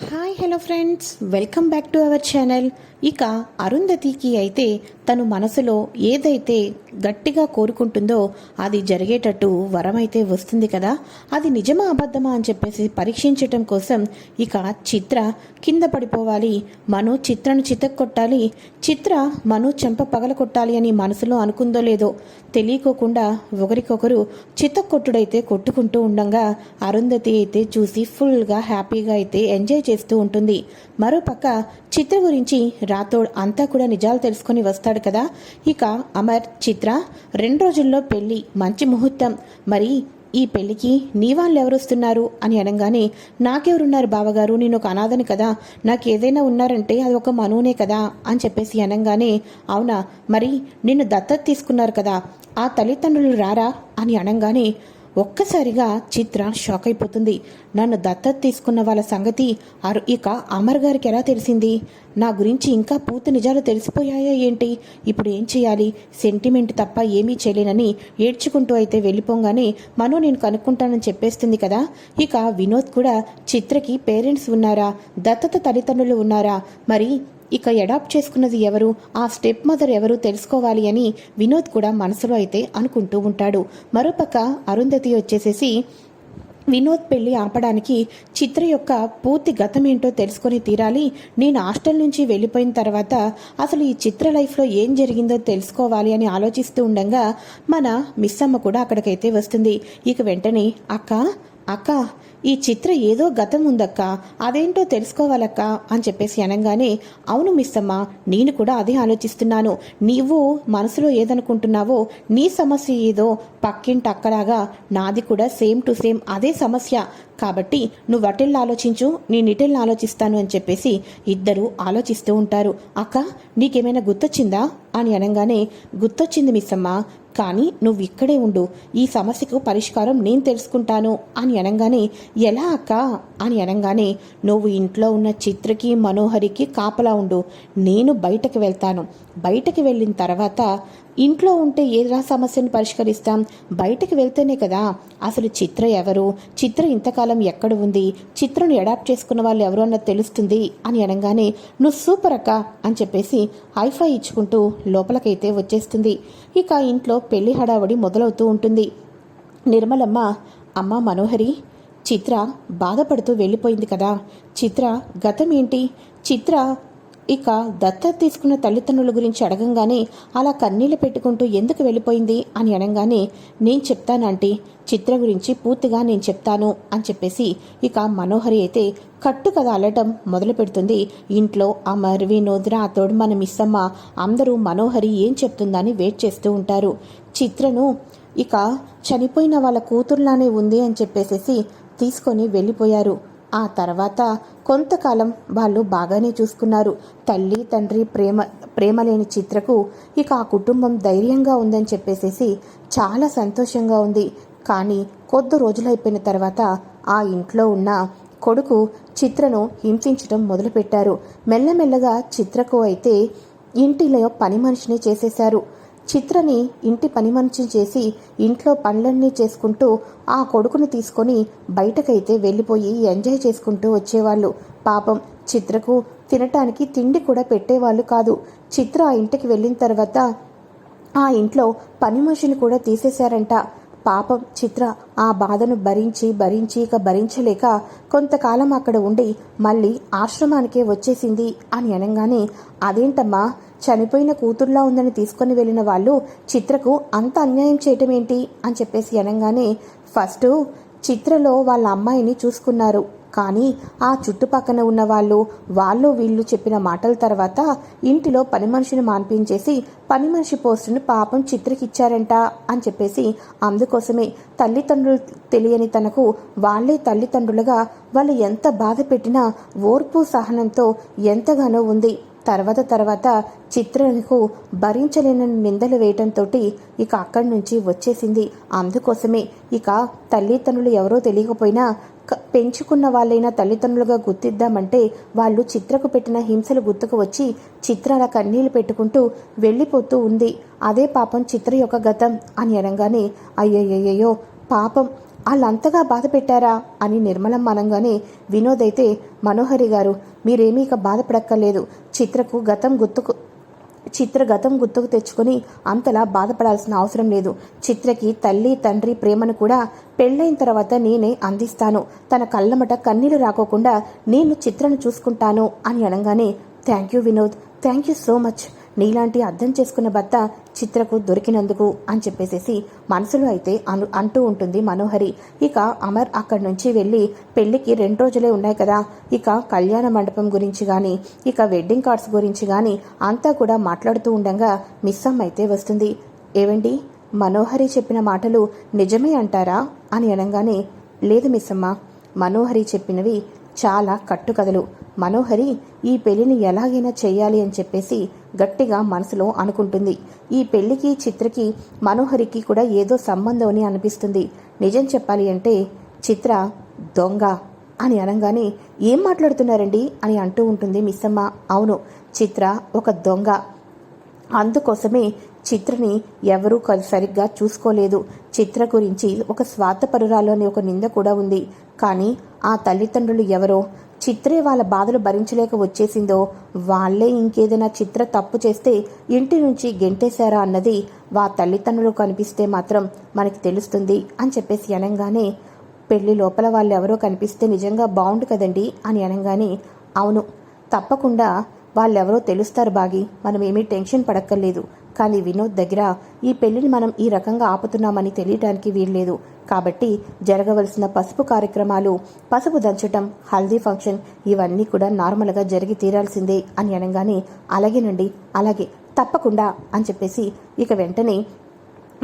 Hi hello friends welcome back to our channel ఇక అరుంధతికి అయితే తను మనసులో ఏదైతే గట్టిగా కోరుకుంటుందో అది జరిగేటట్టు వరం అయితే వస్తుంది కదా? అది నిజమా అబద్ధమా అని చెప్పేసి పరీక్షించటం కోసం ఇక చిత్ర కింద పడిపోవాలి. మను చిత్రను చితక్కొట్టాలి. చిత్ర మను చెంప పగల కొట్టాలి అని మనసులో అనుకుందో లేదో తెలియకోకుండా ఒకరికొకరు చితక్కొట్టుడైతే కొట్టుకుంటూ ఉండగా అరుంధతి అయితే చూసి ఫుల్గా హ్యాపీగా అయితే ఎంజాయ్ చేస్తూ ఉంటుంది. మరోపక్క చిత్ర గురించి రాథోడ్ అంతా కూడా నిజాలు తెలుసుకొని వస్తాడు కదా. ఇక అమర్ చిత్ర రెండు రోజుల్లో పెళ్ళి మంచి ముహూర్తం. మరి ఈ పెళ్ళికి నీ వాళ్ళు ఎవరు వస్తున్నారు అని అనగానే నాకెవరున్నారు బావగారు? నేను ఒక అనాథని కదా. నాకు ఏదైనా ఉన్నారంటే అది ఒక మనువునే కదా అని చెప్పేసి అనగానే అవునా? మరి నిన్ను దత్తత తీసుకున్నారు కదా. ఆ తల్లిదండ్రులు రారా? అని అనగానే ఒక్కసారిగా చిత్ర షాక్ అయిపోతుంది. నన్ను దత్తత తీసుకున్న వాళ్ళ సంగతి అరు ఇక అమర్ గారికి ఎలా తెలిసింది? నా గురించి ఇంకా పూర్తి నిజాలు తెలిసిపోయాయా ఏంటి? ఇప్పుడు ఏం చేయాలి? సెంటిమెంట్ తప్ప ఏమీ చేయలేనని ఏడ్చుకుంటూ అయితే వెళ్ళిపోగానే మను నేను కనుక్కుంటానని చెప్పేస్తుంది కదా? ఇక వినోద్ కూడా చిత్రకి పేరెంట్స్ ఉన్నారా? దత్తత తల్లిదండ్రులు ఉన్నారా? మరి ఇక అడాప్ట్ చేసుకున్నది ఎవరు? ఆ స్టెప్ మదర్ ఎవరు తెలుసుకోవాలి అని వినోద్ కూడా మనసులో అయితే అనుకుంటూ ఉంటాడు. మరోపక్క అరుంధతి వచ్చేసేసి వినోద్ పెళ్ళి ఆపడానికి చిత్ర యొక్క పూర్తి గతం ఏంటో తెలుసుకొని తీరాలి. నేను హాస్టల్ నుంచి వెళ్ళిపోయిన తర్వాత అసలు ఈ చిత్ర లైఫ్లో ఏం జరిగిందో తెలుసుకోవాలి అని ఆలోచిస్తూ ఉండగా మన మిస్ అమ్మ కూడా అక్కడికైతే వస్తుంది. ఇక వెంటనే అక్క అక్క ఈ చిత్ర ఏదో గతం ఉందక్క. అదేంటో తెలుసుకోవాలక్క అని చెప్పేసి అనగానే అవును మిస్సమ్మ నేను కూడా అదే ఆలోచిస్తున్నాను. నీవు మనసులో ఏదనుకుంటున్నావో నీ సమస్య ఏదో పక్కింటి అక్కలాగా నాది కూడా సేమ్ టు సేమ్ అదే సమస్య. కాబట్టి నువ్వు అటెళ్ళు ఆలోచించు నేను ఇటెళ్ళు ఆలోచిస్తాను అని చెప్పేసి ఇద్దరు ఆలోచిస్తూ ఉంటారు. అక్క నీకేమైనా గుర్తొచ్చిందా అని అనగానే గుర్తొచ్చింది మిస్సమ్మ కానీ నువ్వు ఇక్కడే ఉండు. ఈ సమస్యకు పరిష్కారం నేను తెలుసుకుంటాను అని అనగానే ఎలా అక్క? అని అనగానే నువ్వు ఇంట్లో ఉన్న చిత్రకి మనోహరికి కాపలా ఉండు. నేను బయటకు వెళ్తాను. బయటకు వెళ్ళిన తర్వాత ఇంట్లో ఉంటే ఏదా సమస్యను పరిష్కరిస్తాం. బయటకు వెళ్తేనే కదా. అసలు చిత్ర ఎవరు? చిత్ర ఇంతకాలం ఎక్కడ ఉంది? చిత్రను అడాప్ట్ చేసుకున్న వాళ్ళు ఎవరు అన్నది తెలుస్తుంది? అని అనగానే నువ్వు సూపర్ అక్క అని చెప్పేసి హైఫై ఇచ్చుకుంటూ లోపలకైతే వచ్చేస్తుంది. ఇక ఇంట్లో పెళ్ళి హడావడి మొదలవుతూ ఉంటుంది. నిర్మలమ్మ అమ్మ మనోహరి చిత్ర బాధపడుతూ వెళ్ళిపోయింది కదా. చిత్ర గతం ఏంటి చిత్ర ఇక దత్తత తీసుకున్న తల్లిదండ్రుల గురించి అడగంగానే అలా కన్నీళ్ళు పెట్టుకుంటూ ఎందుకు వెళ్ళిపోయింది అని అనగానే నేను చెప్తానంటీ చిత్ర గురించి పూర్తిగా నేను చెప్తాను అని చెప్పేసి ఇక మనోహరి అయితే కట్టు కథ అల్లటం మొదలు పెడుతుంది. ఇంట్లో అమర్ వినోద్ రాథోడ్ మన మిస్సమ్మ అందరూ మనోహరి ఏం చెప్తుందని వెయిట్ చేస్తూ ఉంటారు. చిత్రను ఇక చనిపోయిన వాళ్ళ కూతుర్లానే ఉంది అని చెప్పేసేసి తీసుకొని వెళ్ళిపోయారు. ఆ తర్వాత కొంతకాలం వాళ్ళు బాగానే చూసుకున్నారు. తల్లి తండ్రి ప్రేమ ప్రేమ లేని చిత్రకు ఇక ఆ కుటుంబం ధైర్యంగా ఉందని చెప్పేసేసి చాలా సంతోషంగా ఉంది. కానీ కొద్ది రోజులైపోయిన తర్వాత ఆ ఇంట్లో ఉన్న కొడుకు చిత్రను హింసించడం మొదలుపెట్టారు. మెల్లమెల్లగా చిత్రకు అయితే ఇంటిలో పని మనిషిని చేసేశారు. చిత్రని ఇంటి పని మనిషి చేసి ఇంట్లో పనులన్నీ చేసుకుంటూ ఆ కొడుకుని తీసుకొని బయటకైతే వెళ్ళిపోయి ఎంజాయ్ చేసుకుంటూ వచ్చేవాళ్ళు. పాపం చిత్రకు తినటానికి తిండి కూడా పెట్టేవాళ్ళు కాదు. చిత్ర ఆ ఇంటికి వెళ్ళిన తర్వాత ఆ ఇంట్లో పని మనిషిని కూడా తీసేశారంట. పాపం చిత్ర ఆ బాధను భరించి భరించి ఇక భరించలేక కొంతకాలం అక్కడ ఉండి మళ్ళీ ఆశ్రమానికే వచ్చేసింది అని అనగానే అదేంటమ్మా చనిపోయిన కూతుర్లా ఉందని తీసుకొని వెళ్ళిన వాళ్ళు చిత్రకు అంత అన్యాయం చేయటం ఏంటి అని చెప్పేసి అనగానే ఫస్ట్ చిత్రలో వాళ్ళ అమ్మాయిని చూసుకున్నారు. కానీ ఆ చుట్టుపక్కన ఉన్న వాళ్ళు వాళ్ళు వీళ్ళు చెప్పిన మాటల తర్వాత ఇంటిలో పని మనిషిని మాన్పించేసి పని మనిషి పోస్టును పాపం చిత్రకిచ్చారంట అని చెప్పేసి అందుకోసమే తల్లిదండ్రులు తెలియని తనకు వాళ్ళే తల్లిదండ్రులుగా వాళ్ళు ఎంత బాధ పెట్టినా ఓర్పు సహనంతో ఎంతగానో ఉంది. తర్వాత తర్వాత చిత్రకు భరించలేని నిందలు వేయటంతో ఇక అక్కడి నుంచి వచ్చేసింది. అందుకోసమే ఇక తల్లిదండ్రులు ఎవరో తెలియకపోయినా పెంచుకున్న వాళ్ళైనా తల్లిదండ్రులుగా గుర్తిద్దామంటే వాళ్ళు చిత్రకు పెట్టిన హింసలు గుర్తుకు వచ్చి చిత్రాల కన్నీళ్ళు పెట్టుకుంటూ వెళ్ళిపోతూ ఉంది. అదే పాపం చిత్ర యొక్క గతం అని అనగానే అయ్యయ్యయ్యో పాపం. వాళ్ళంతగా బాధ పెట్టారా అని నిర్మలం అనగానే వినోద్ అయితే మనోహరి గారు మీరేమీ ఇక బాధపడక్కర్లేదు. చిత్రకు గతం గుర్తుకు చిత్ర గతం గుర్తుకు తెచ్చుకొని అంతలా బాధపడాల్సిన అవసరం లేదు. చిత్రకి తల్లి తండ్రి ప్రేమను కూడా పెళ్ళైన తర్వాత నేనే అందిస్తాను. తన కళ్ళమట కన్నీళ్ళు రాకోకుండా నేను చిత్రను చూసుకుంటాను అని అనగానే thank you Vinod. Thank you so much. నీలాంటి అర్థం చేసుకున్న భర్త చిత్రకు దొరికినందుకు అని చెప్పేసేసి మనసులో అయితే అను అంటూ ఉంటుంది మనోహరి. ఇక అమర్ అక్కడి నుంచి వెళ్ళి పెళ్ళికి రెండు రోజులే ఉన్నాయి కదా. ఇక కళ్యాణ మండపం గురించి కానీ ఇక వెడ్డింగ్ కార్డ్స్ గురించి కానీ అంతా కూడా మాట్లాడుతూ ఉండగా మిస్సమ్ అయితే వస్తుంది. ఏవండి? మనోహరి చెప్పిన మాటలు నిజమే అంటారా? అని అనగానే లేదు మిస్సమ్మ మనోహరి చెప్పినవి చాలా కట్టుకథలు. మనోహరి ఈ పెళ్ళిని ఎలాగైనా చేయాలి అని చెప్పేసి గట్టిగా మనసులో అనుకుంటుంది. ఈ పెళ్ళికి చిత్రకి మనోహరికి కూడా ఏదో సంబంధం అని అనిపిస్తుంది. నిజం చెప్పాలి అంటే చిత్ర దొంగ అని అనగానే ఏం మాట్లాడుతున్నారండి? అని అంటూ ఉంటుంది మిస్సమ్మ. అవును చిత్ర ఒక దొంగ. అందుకోసమే చిత్రని ఎవరూ సరిగ్గా చూసుకోలేదు. చిత్ర గురించి ఒక స్వార్థపరురాలు అనే ఒక నింద కూడా ఉంది. కానీ ఆ తల్లిదండ్రులు ఎవరో చిత్రే వాళ్ళ బాధలు భరించలేక వచ్చేసిందో? వాళ్ళే ఇంకేదైనా చిత్ర తప్పు చేస్తే ఇంటి నుంచి గెంటేశారా అన్నది వా తల్లిదండ్రులు కనిపిస్తే మాత్రం మనకి తెలుస్తుంది అని చెప్పేసి అనగానే పెళ్ళి లోపల వాళ్ళు ఎవరో కనిపిస్తే నిజంగా బాగుండు కదండి అని అనగానే అవును తప్పకుండా వాళ్ళెవరో తెలుస్తారు బాగి మనం ఏమీ టెన్షన్ పడక్కర్లేదు. కానీ వినోద్ దగ్గర ఈ పెళ్ళిని మనం ఈ రకంగా ఆపుతున్నామని తెలియటానికి వీల్లేదు. కాబట్టి జరగవలసిన పసుపు కార్యక్రమాలు పసుపు దంచటం హల్దీ ఫంక్షన్ ఇవన్నీ కూడా నార్మల్గా జరిగి తీరాల్సిందే అని అనగానే అలాగేనండి అలాగే తప్పకుండా అని చెప్పేసి ఇక వెంటనే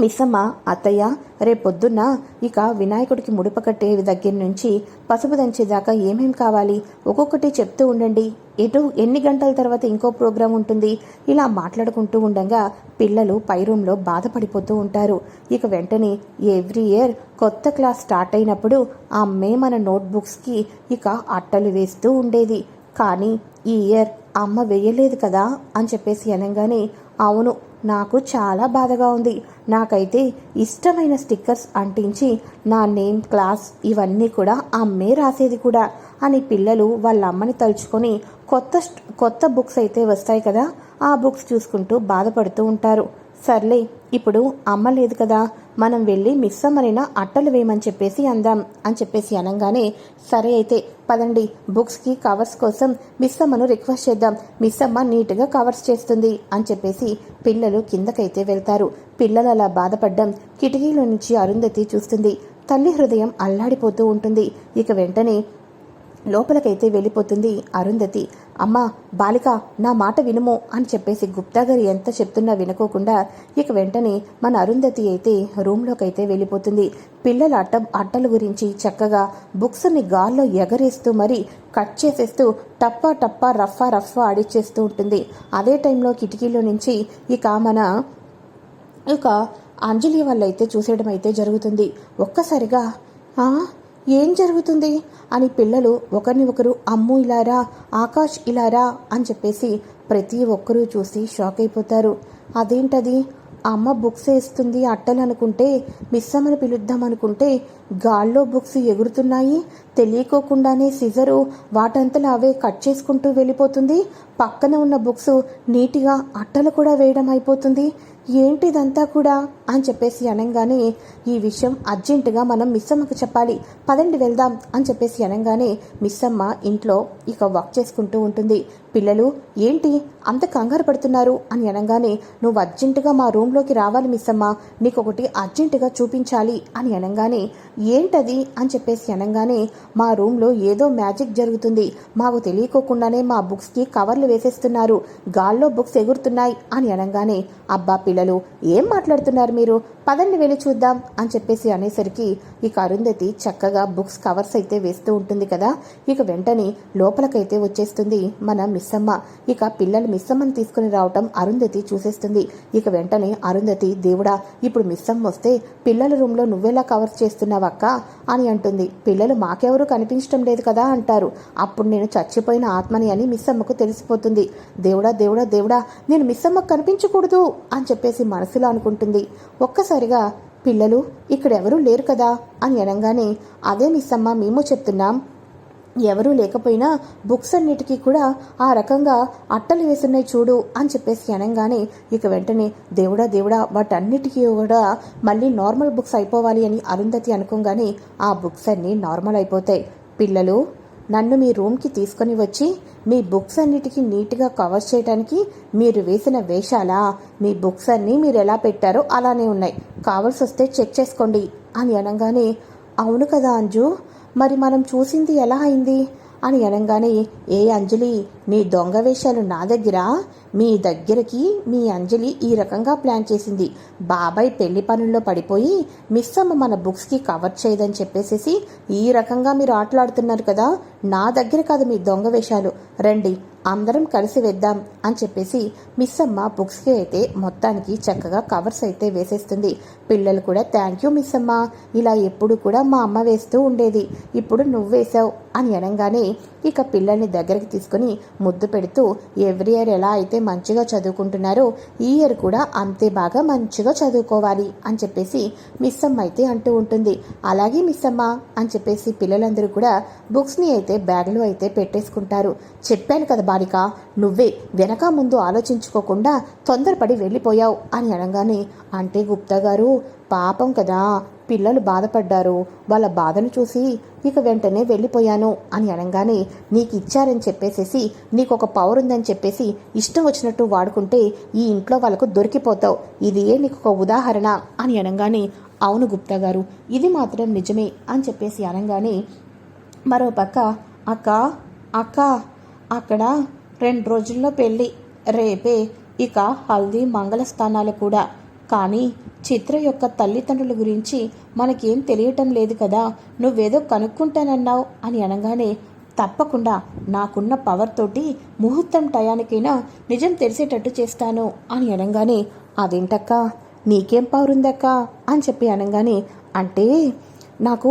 మిస్సమ్మ అత్తయ్య రేపొద్దున్న ఇక వినాయకుడికి ముడుపు కట్టే దగ్గర నుంచి పసుపు దంచేదాకా ఏమేం కావాలి? ఒక్కొక్కటి చెప్తూ ఉండండి. ఎటు ఎన్ని గంటల తర్వాత ఇంకో ప్రోగ్రాం ఉంటుంది? ఇలా మాట్లాడుకుంటూ ఉండగా పిల్లలు పై రూమ్లో బాధపడిపోతూ ఉంటారు. ఇక వెంటనే ఎవ్రీ ఇయర్ కొత్త క్లాస్ స్టార్ట్ అయినప్పుడు ఆ మన నోట్బుక్స్కి ఇక అట్టలు వేస్తూ ఉండేది. కానీ ఈ ఇయర్ అమ్మ వేయలేదు కదా అని చెప్పేసి అనగానే అవును నాకు చాలా బాధగా ఉంది. నాకైతే ఇష్టమైన స్టిక్కర్స్ అంటించి నా నేమ్ క్లాస్ ఇవన్నీ కూడా అమ్మే రాసేది కూడా. అని పిల్లలు వాళ్ళ అమ్మని తలుచుకొని కొత్త కొత్త బుక్స్ అయితే వస్తాయి కదా ఆ బుక్స్ చూసుకుంటూ బాధపడుతూ ఉంటారు. సర్లే ఇప్పుడు అమ్మ లేదు కదా మనం వెళ్ళి మిస్ అమ్మనైనా అట్టలు వేయమని చెప్పేసి అందాం అని చెప్పేసి అనగానే సరే అయితే పదండి బుక్స్కి కవర్స్ కోసం మిస్ అమ్మను రిక్వెస్ట్ చేద్దాం. మిస్ అమ్మ నీట్గా కవర్స్ చేస్తుంది అని చెప్పేసి పిల్లలు కిందకైతే వెళ్తారు. పిల్లలు అలా బాధపడ్డం కిటికీలో నుంచి అరుంధతి చూస్తుంది. తల్లి హృదయం అల్లాడిపోతూ ఉంటుంది. ఇక వెంటనే లోపలికైతే వెళ్ళిపోతుంది అరుంధతి. అమ్మా బాలిక నా మాట వినుము అని చెప్పేసి గుప్తా గారు ఎంత చెప్తున్నా వినుకోకుండా ఇక వెంటనే మన అరుంధతి అయితే రూమ్లోకైతే వెళ్ళిపోతుంది. పిల్లల అట్ట అట్టల గురించి చక్కగా బుక్స్ని గాల్లో ఎగరేస్తూ మరి కట్ చేసేస్తూ టప్పా టప్పా రఫా రఫా ఆడిచ్చేస్తూ ఉంటుంది. అదే టైంలో కిటికీలో నుంచి ఇక మన ఇక అంజలి వాళ్ళైతే చూసేయడం అయితే జరుగుతుంది. ఒక్కసారిగా "ఆ, ఏం జరుగుతుంది? అని పిల్లలు ఒకరిని ఒకరు అమ్ము ఇలారా ఆకాష్ ఇలారా అని చెప్పేసి ప్రతి ఒక్కరూ చూసి షాక్ అయిపోతారు. అదేంటది? అమ్మ బుక్స్ వేస్తుంది అట్టలు అనుకుంటే మిస్ అమ్మని పిలుద్దాం అనుకుంటే గాల్లో బుక్స్ ఎగురుతున్నాయి. తెలియకోకుండానే సిజరు వాటంతలా అవే కట్ చేసుకుంటూ వెళ్ళిపోతుంది. పక్కన ఉన్న బుక్స్ నీట్గా అట్టలు కూడా వేయడం అయిపోతుంది. ఏంటిదంతా కూడా? అని చెప్పేసి అనగానే ఈ విషయం అర్జెంటుగా మనం మిస్సమ్మకు చెప్పాలి. పదండి వెళ్దాం అని చెప్పేసి అనగానే మిస్సమ్మ ఇంట్లో ఇక వర్క్ చేసుకుంటూ ఉంటుంది. పిల్లలు ఏంటి? అంత కంగారు పడుతున్నారు? అని అనగానే నువ్వు అర్జెంటుగా మా రూమ్లోకి రావాలి మిస్సమ్మ. నీకు ఒకటి అర్జెంటుగా చూపించాలి. అని అనగానే ఏంటది? అని చెప్పేసి అనగానే మా రూమ్లో ఏదో మ్యాజిక్ జరుగుతుంది. మాకు తెలియకోకుండానే మా బుక్స్కి కవర్లు వేసేస్తున్నారు. గాల్లో బుక్స్ ఎగురుతున్నాయి. అని అనగానే అబ్బా పిల్లలు ఏం మాట్లాడుతున్నారు మీరు? పదండి వెళ్ళి చూద్దాం అని చెప్పేసి అనేసరికి ఇక అరుంధతి చక్కగా బుక్స్ కవర్స్ అయితే వేస్తూ ఉంటుంది కదా. ఇక వెంటనే లోపలకైతే వచ్చేస్తుంది మన మిస్సమ్మ. ఇక పిల్లలు మిస్సమ్మని తీసుకుని రావటం అరుంధతి చూసేస్తుంది. ఇక వెంటనే అరుంధతి దేవుడా ఇప్పుడు మిస్సమ్మ వస్తే పిల్లల రూమ్లో నువ్వెలా కవర్స్ చేస్తున్నావక్క అని అంటుంది. పిల్లలు మాకెవరూ కనిపించడం లేదు కదా అంటారు. అప్పుడు నేను చచ్చిపోయిన ఆత్మని అని మిస్సమ్మకు తెలిసిపోతుంది. దేవుడా దేవుడా దేవుడా నేను మిస్సమ్మకు కనిపించకూడదు అని చెప్పి చెప్పేసి మనసులో అనుకుంటుంది. ఒక్కసారిగా పిల్లలు ఇక్కడ ఎవరూ లేరు కదా? అని అనగానే అదే మిస్సమ్మ మేము చెప్తున్నాం. ఎవరూ లేకపోయినా బుక్స్ అన్నిటికీ కూడా ఆ రకంగా అట్టలు వేసున్నాయి చూడు అని చెప్పేసి అనగానే ఇక వెంటనే దేవుడా దేవుడా వాటన్నిటికీ కూడా మళ్ళీ నార్మల్ బుక్స్ అయిపోవాలి అని అరుంధతి అనుకోగానే ఆ బుక్స్ అన్నీ నార్మల్ అయిపోతాయి. పిల్లలు నన్ను మీ రూమ్కి తీసుకొని వచ్చి మీ బుక్స్ అన్నిటికీ నీట్గా కవర్ చేయడానికి మీరు వేసిన వేషాలా మీ బుక్స్ అన్నీ మీరు ఎలా పెట్టారో అలానే ఉన్నాయి. కావాల్సి వస్తే చెక్ చేసుకోండి అని అనగానే అవును కదా అంజు మరి మనం చూసింది ఎలా అయింది? అని అనగానే ఏ అంజలి నీ దొంగ వేషాలు నా దగ్గర? మీ దగ్గరికి మీ అంజలి ఈ రకంగా ప్లాన్ చేసింది. బాబాయ్ పెళ్ళి పనుల్లో పడిపోయి మిస్ అమ్మ మన బుక్స్కి కవర్ చేయదని చెప్పేసేసి ఈ రకంగా మీరు ఆటలాడుతున్నారు కదా నా దగ్గర కాదు మీ దొంగ వేషాలు. రండి అందరం కలిసి వేద్దాం అని చెప్పేసి మిస్ అమ్మ బుక్స్కి అయితే మొత్తానికి చక్కగా కవర్స్ అయితే వేసేస్తుంది. పిల్లలు కూడా థ్యాంక్ యూ మిస్ అమ్మ ఇలా ఎప్పుడు కూడా మా అమ్మ వేస్తూ ఉండేది. ఇప్పుడు నువ్వు వేసావు అని అనగానే ఇక పిల్లల్ని దగ్గరికి తీసుకుని ముద్దు పెడుతూ ఎవ్రీ ఇయర్ ఎలా అయితే మంచిగా చదువుకుంటున్నారో ఈ ఇయర్ కూడా అంతే బాగా మంచిగా చదువుకోవాలి అని చెప్పేసి మిస్ అమ్మ అయితే అంటూ ఉంటుంది. అలాగే మిస్ అమ్మ అని చెప్పేసి పిల్లలందరూ కూడా బుక్స్ని అయితే బ్యాగ్లో అయితే పెట్టేసుకుంటారు. చెప్పాను కదా బాలిక నువ్వే వెనక ముందు ఆలోచించుకోకుండా తొందరపడి వెళ్ళిపోయావు అని అనగానే అంటే గుప్తా గారు పాపం కదా పిల్లలు బాధపడ్డారు. వాళ్ళ బాధను చూసి ఇక వెంటనే వెళ్ళిపోయాను అని అనగానే నీకు ఇచ్చారని చెప్పేసేసి నీకు ఒక పవర్ ఉందని చెప్పేసి ఇష్టం వచ్చినట్టు వాడుకుంటే ఈ ఇంట్లో వాళ్ళకు దొరికిపోతావు. ఇది ఏ నీకు ఒక ఉదాహరణ అని అనగానే అవును గుప్తా గారు ఇది మాత్రం నిజమే అని చెప్పేసి అనగానే మరో పక్క అక్క అక్క అక్కడ రెండు రోజుల్లో పెళ్ళి రేపే ఇక హల్దీ మంగళ స్థానాలు కూడా. కానీ చిత్ర యొక్క తల్లిదండ్రుల గురించి మనకేం తెలియటం లేదు కదా నువ్వేదో కనుక్కుంటానన్నావు అని అనగానే తప్పకుండా నాకున్న పవర్ తోటి ముహూర్తం టయానికైనా నిజం తెలిసేటట్టు చేస్తాను అని అనగానే అదేంటక్క? నీకేం పవర్ ఉందక్క? అని చెప్పి అనగానే అంటే నాకు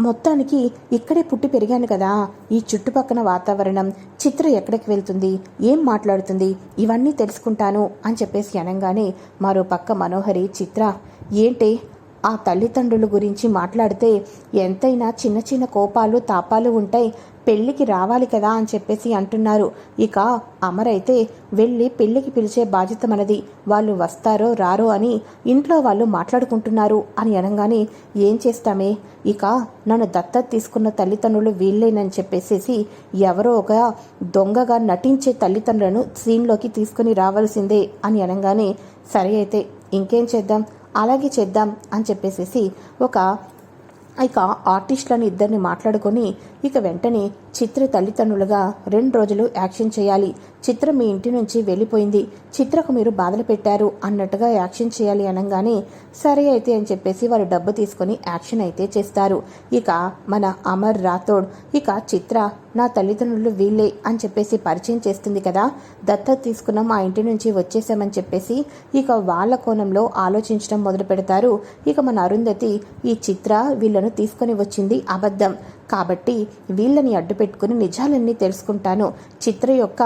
మొత్తానికి ఇక్కడే పుట్టి పెరిగాను కదా. ఈ చుట్టుపక్కల వాతావరణం చిత్ర ఎక్కడికి వెళ్తుంది? ఏం మాట్లాడుతుంది? ఇవన్నీ తెలుసుకుంటాను అని చెప్పేసి అనగానే మరో పక్క మనోహరి చిత్ర ఏంటి? ఆ తల్లిదండ్రుల గురించి మాట్లాడితే ఎంతైనా చిన్న చిన్న కోపాలు తాపాలు ఉంటాయి. పెళ్ళికి రావాలి కదా అని చెప్పేసి అంటున్నారు. ఇక అమరైతే వెళ్ళి పెళ్ళికి పిలిచే బాధ్యత మనది. వాళ్ళు వస్తారో రారో అని ఇంట్లో వాళ్ళు మాట్లాడుకుంటున్నారు. అని అనగానే ఏం చేస్తామే? ఇక నన్ను దత్తత తీసుకున్న తల్లిదండ్రులు వీళ్ళేనని చెప్పేసేసి ఎవరో ఒక దొంగగా నటించే తల్లిదండ్రులను సీన్లోకి తీసుకుని రావాల్సిందే అని అనగానే సరే అయితే ఇంకేం చేద్దాం? అలాగే చేద్దాం అని చెప్పేసేసి ఒక ఇక ఆర్టిస్టులను ఇద్దరిని మాట్లాడుకొని ఇక వెంటనే చిత్ర తల్లిదండ్రులుగా రెండు రోజులు యాక్షన్ చేయాలి. చిత్ర మీ ఇంటి నుంచి వెళ్ళిపోయింది. చిత్రకు మీరు బాధలు పెట్టారు అన్నట్టుగా యాక్షన్ చేయాలి అనగానే సరే అయితే అని చెప్పేసి వారు డబ్బు తీసుకొని యాక్షన్ అయితే చేస్తారు. ఇక మన అమర్ రాథోడ్ ఇక చిత్ర నా తల్లిదండ్రులు వీళ్ళే అని చెప్పేసి పరిచయం చేస్తుంది కదా. దత్త తీసుకున్న మా ఇంటి నుంచి వచ్చేసామని చెప్పేసి ఇక వాళ్ళ కోణంలో ఆలోచించడం మొదలు పెడతారు ఇక మన అరుంధతి ఈ చిత్ర వీళ్ళను తీసుకొని వచ్చింది అబద్ధం. కాబట్టి వీళ్ళని అడ్డు పెట్టుకుని నిజాలన్నీ తెలుసుకుంటాను. చిత్ర యొక్క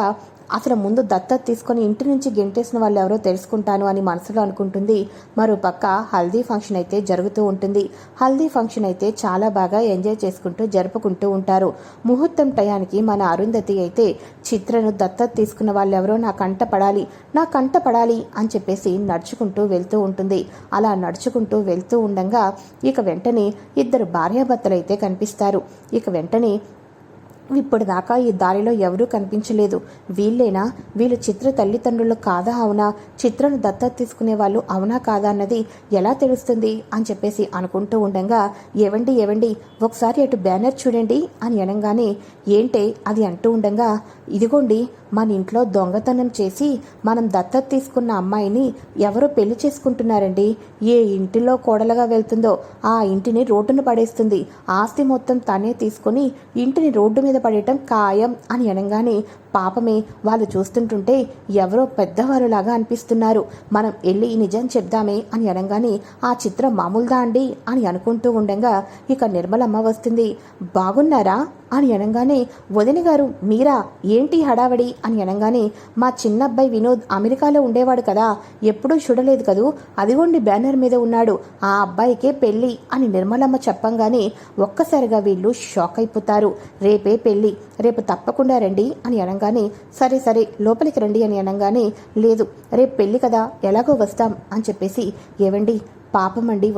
అసలు ముందు దత్తత తీసుకొని ఇంటి నుంచి గెంటేసిన వాళ్ళు ఎవరో తెలుసుకుంటాను అని మనసులో అనుకుంటుంది. మరో పక్క హల్దీ ఫంక్షన్ అయితే జరుగుతూ ఉంటుంది. హల్దీ ఫంక్షన్ అయితే చాలా బాగా ఎంజాయ్ చేసుకుంటూ జరుపుకుంటూ ఉంటారు. ముహూర్తం టయానికి మన అరుంధతి అయితే చిత్రను దత్తత తీసుకున్న వాళ్ళు ఎవరో నా కంట పడాలి నా కంట పడాలి అని చెప్పేసి నడుచుకుంటూ వెళ్తూ ఉంటుంది. అలా నడుచుకుంటూ వెళ్తూ ఉండగా ఇక వెంటనే ఇద్దరు భార్యాభర్తలు అయితే కనిపిస్తారు. ఇక వెంటనే ఇప్పటిదాకా దాకా ఈ దారిలో ఎవరూ కనిపించలేదు. వీళ్ళేనా? వీళ్ళు చిత్ర తల్లిదండ్రులు కాదా అవునా? చిత్రను దత్తత తీసుకునే వాళ్ళు అవునా కాదా అన్నది ఎలా తెలుస్తుంది? అని చెప్పేసి అనుకుంటూ ఉండగా ఏవండి ఏవండి? ఒకసారి అటు బ్యానర్ చూడండి అని అనగానే ఏంటే? అది అంటూ ఉండగా ఇదిగోండి మన ఇంట్లో దొంగతనం చేసి మనం దత్తత తీసుకున్న అమ్మాయిని ఎవరో పెళ్ళి చేసుకుంటున్నారండి? ఏ ఇంటిలో కోడలుగా వెళ్తుందో ఆ ఇంటిని రోడ్డును పడేస్తుంది. ఆస్తి మొత్తం తనే తీసుకొని ఇంటిని రోడ్డు మీద పడేయటం ఖాయం అని అనగానే పాపమే వాళ్ళు చూస్తుంటుంటే ఎవరో పెద్దవారులాగా అనిపిస్తున్నారు. మనం వెళ్ళి ఈ నిజం చెప్దామే అని అనగానే ఆ చిత్రం మామూలుదా అండి? అని అనుకుంటూ ఉండగా ఇక నిర్మలమ్మ వస్తుంది. బాగున్నారా? అని అనగానే వదిన గారు మీరా ఏంటి హడావడి? అని అనగానే మా చిన్న అబ్బాయి వినోద్ అమెరికాలో ఉండేవాడు కదా ఎప్పుడూ చూడలేదు కదూ అదిగోండి బ్యానర్ మీద ఉన్నాడు ఆ అబ్బాయికే పెళ్ళి అని నిర్మలమ్మ చెప్పంగానే ఒక్కసారిగా వీళ్ళు షాక్ అయిపోతారు. రేపే పెళ్ళి రేపు తప్పకుండా రండి అని అనగానే సరే సరే లోపలికి రండి అని అనగానే లేదు రేపు పెళ్ళి కదా ఎలాగో వస్తాం అని చెప్పేసి ఏవండి పాపం అండి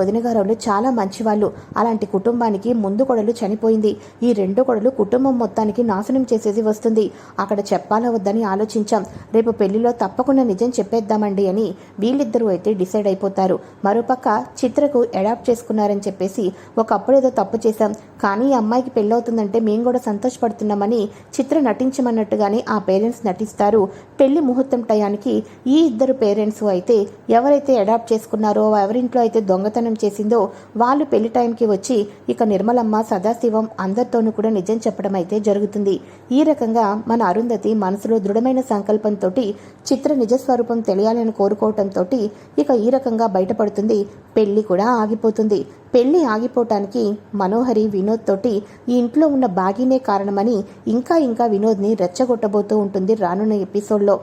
చాలా మంచివాళ్ళు. అలాంటి కుటుంబానికి ముందు కొడలు చనిపోయింది. ఈ రెండు కొడలు కుటుంబం మొత్తానికి నాశనం చేసేసి వస్తుంది. అక్కడ చెప్పాలా వద్దని ఆలోచించాం. రేపు పెళ్ళిలో తప్పకుండా నిజం చెప్పేద్దామండి అని వీళ్ళిద్దరూ అయితే డిసైడ్ అయిపోతారు. మరోపక్క చిత్రకు అడాప్ట్ చేసుకున్నారని చెప్పేసి ఒకప్పుడు ఏదో తప్పు చేశాం. కానీ ఈ అమ్మాయికి పెళ్ళవుతుందంటే మేము కూడా సంతోషపడుతున్నామని చిత్ర నటించమన్నట్టుగానే ఆ పేరెంట్స్ నటిస్తారు. పెళ్ళి ముహూర్తం టయానికి ఈ ఇద్దరు పేరెంట్స్ అయితే ఎవరైతే అడాప్ట్ చేసుకున్నారో ఎవరింట్లో అయితే దొంగతనం చేసిందో వాళ్ళు పెళ్ళి టైంకి వచ్చి ఇక నిర్మలమ్మ సదాశివం అందరితోనూ కూడా నిజం చెప్పడం అయితే జరుగుతుంది. ఈ రకంగా మన అరుంధతి మనసులో దృఢమైన సంకల్పంతో చిత్ర నిజస్వరూపం తెలియాలని కోరుకోవటంతో ఇక ఈ రకంగా బయటపడుతుంది. పెళ్ళి కూడా ఆగిపోతుంది. పెళ్ళి ఆగిపోవటానికి మనోహరి వినోద్ తోటి ఈ ఇంట్లో ఉన్న బాగీనే కారణమని ఇంకా ఇంకా వినోద్ని రెచ్చగొట్టబోతూ ఉంటుంది రానున్న ఎపిసోడ్లో.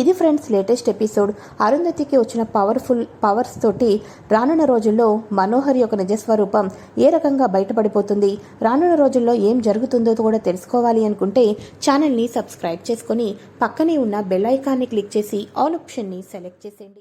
ఇది ఫ్రెండ్స్ లేటెస్ట్ ఎపిసోడ్. అరుంధతికి వచ్చిన పవర్ఫుల్ పవర్స్ తోటి రానున్న రోజుల్లో మనోహర్ యొక్క నిజస్వరూపం ఏ రకంగా బయటపడిపోతుంది? రానున్న రోజుల్లో ఏం జరుగుతుందో కూడా తెలుసుకోవాలి అనుకుంటే ఛానల్ని సబ్స్క్రైబ్ చేసుకొని పక్కనే ఉన్న బెల్ ఐకాన్ని క్లిక్ చేసి ఆల్ ఆప్షన్ని సెలెక్ట్ చేసేయండి.